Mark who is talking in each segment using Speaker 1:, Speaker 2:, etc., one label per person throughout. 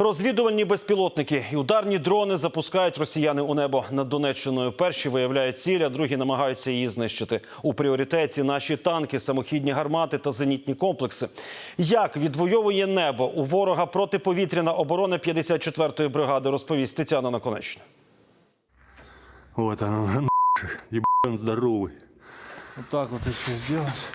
Speaker 1: Розвідувальні безпілотники і ударні дрони запускають росіяни у небо над Донеччиною. Перші виявляють ціль, а другі намагаються її знищити. У пріоритеті наші танки, самохідні гармати та зенітні комплекси. Як відвоює небо у ворога протиповітряна оборона 54-ї бригади, розповість Тетяна Наконечна.
Speaker 2: Вот оно, ебан здоровый.
Speaker 3: Вот так вот если сделать.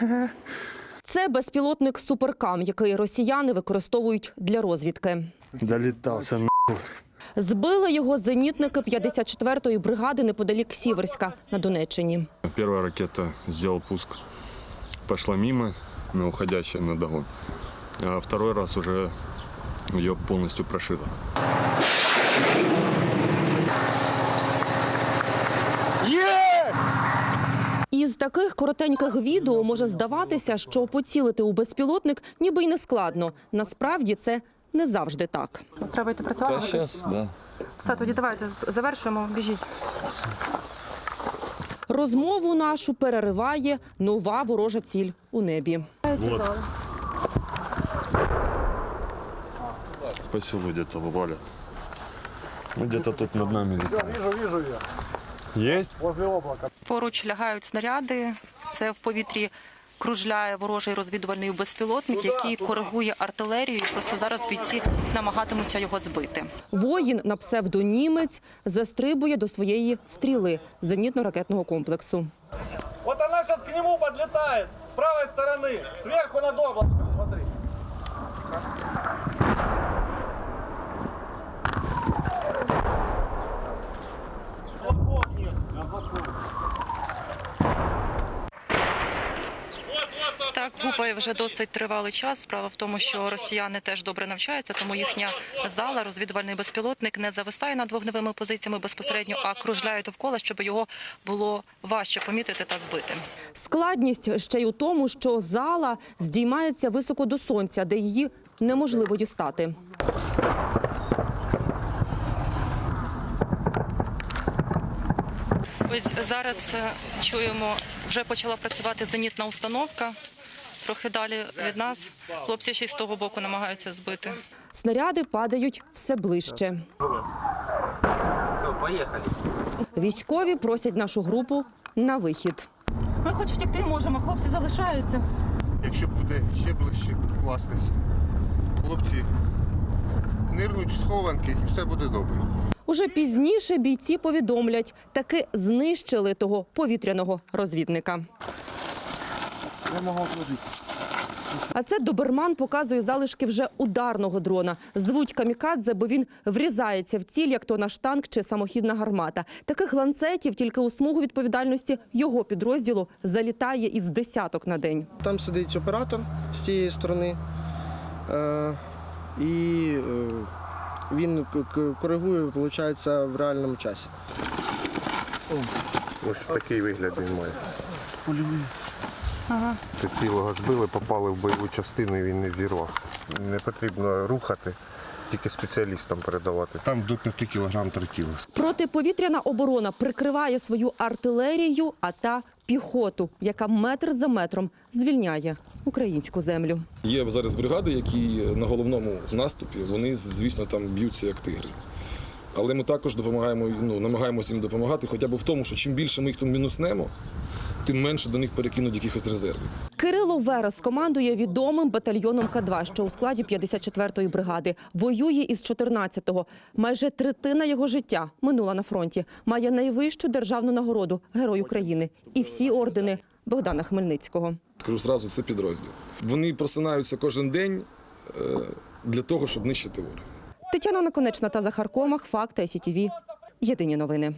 Speaker 4: Це безпілотник Суперкам, який росіяни використовують для розвідки.
Speaker 2: Долетался,
Speaker 4: Збили його зенітники 54-ї бригади неподалік Сіверська на Донеччині.
Speaker 5: Первая ракета сделал пуск, пошла мимо, но уходящая на догон. А второй раз уже ее полностью прошило.
Speaker 4: Із таких коротеньких відео може здаватися, що поцілити у безпілотник ніби й не складно. Насправді це не завжди так.
Speaker 6: Треба йти працювати.
Speaker 5: Да, сейчас, да.
Speaker 6: Все, тоді давайте завершуємо. Біжіть.
Speaker 4: Розмову нашу перериває нова ворожа ціль у небі.
Speaker 5: По селу где-то валят. Ну, где-то тут над нами летает.
Speaker 2: Есть?
Speaker 6: Поруч лягають снаряди. Це в повітрі кружляє ворожий розвідувальний безпілотник, який коригує артилерію. І просто зараз бійці намагатимуться його збити.
Speaker 4: Воїн на псевдонімець застрибує до своєї стріли зенітно-ракетного комплексу.
Speaker 7: Вот она сейчас к нему подлетает с правой стороны, сверху над облачком, смотри.
Speaker 6: Так гупає вже досить тривалий час. Справа в тому, що росіяни теж добре навчаються, тому їхня зала, розвідувальний безпілотник, не зависає над вогневими позиціями безпосередньо, а кружляє довкола, щоб його було важче помітити та збити.
Speaker 4: Складність ще й у тому, що зала здіймається високо до сонця, де її неможливо дістати.
Speaker 6: Ось зараз е, чуємо, вже почала працювати зенітна установка. Трохи далі від нас. Хлопці ще й з того боку намагаються збити.
Speaker 4: Снаряди падають все ближче. Військові просять нашу групу на вихід.
Speaker 6: Ми хоч втекти можемо, хлопці залишаються.
Speaker 8: Якщо буде ще ближче кластись, хлопці нирнуть в схованки і все буде добре.
Speaker 4: Уже пізніше бійці повідомлять, таки знищили того повітряного розвідника. А це доберман показує залишки вже ударного дрона. Звуть камікадзе, бо він врізається в ціль, як то наш танк чи самохідна гармата. Таких ланцетів тільки у смугу відповідальності його підрозділу залітає із десяток на день.
Speaker 9: Там сидить оператор з тієї сторони, е, і е, він коригує, виходить, в реальному часі.
Speaker 8: Ось такий вигляд він має. Це цілого збили, попали в бойову частину і він не зірвався. Не потрібно рухати, тільки спеціалістам передавати. Там до 5 кг тротіла.
Speaker 4: Протиповітряна оборона прикриває свою артилерію, а та піхоту, яка метр за метром звільняє українську землю.
Speaker 10: Є зараз бригади, які на головному наступі, вони, звісно, там б'ються як тигри. Але ми також допомагаємо, ну, намагаємося їм допомагати, хоча б в тому, що чим більше ми їх тут мінуснемо, тим менше до них перекинуть якихось резервів.
Speaker 4: Кирило Верес командує відомим батальйоном К2, що у складі 54-ї бригади. Воює із 14-го. Майже третина його життя минула на фронті. Має найвищу державну нагороду Герой України і всі ордени Богдана Хмельницького.
Speaker 10: Скажу зразу, це підрозділ. Вони просинаються кожен день е, для того, щоб нищити ворога.
Speaker 4: Тетяна Наконечна та Захар Комах. Факти СІТВ. Єдині новини.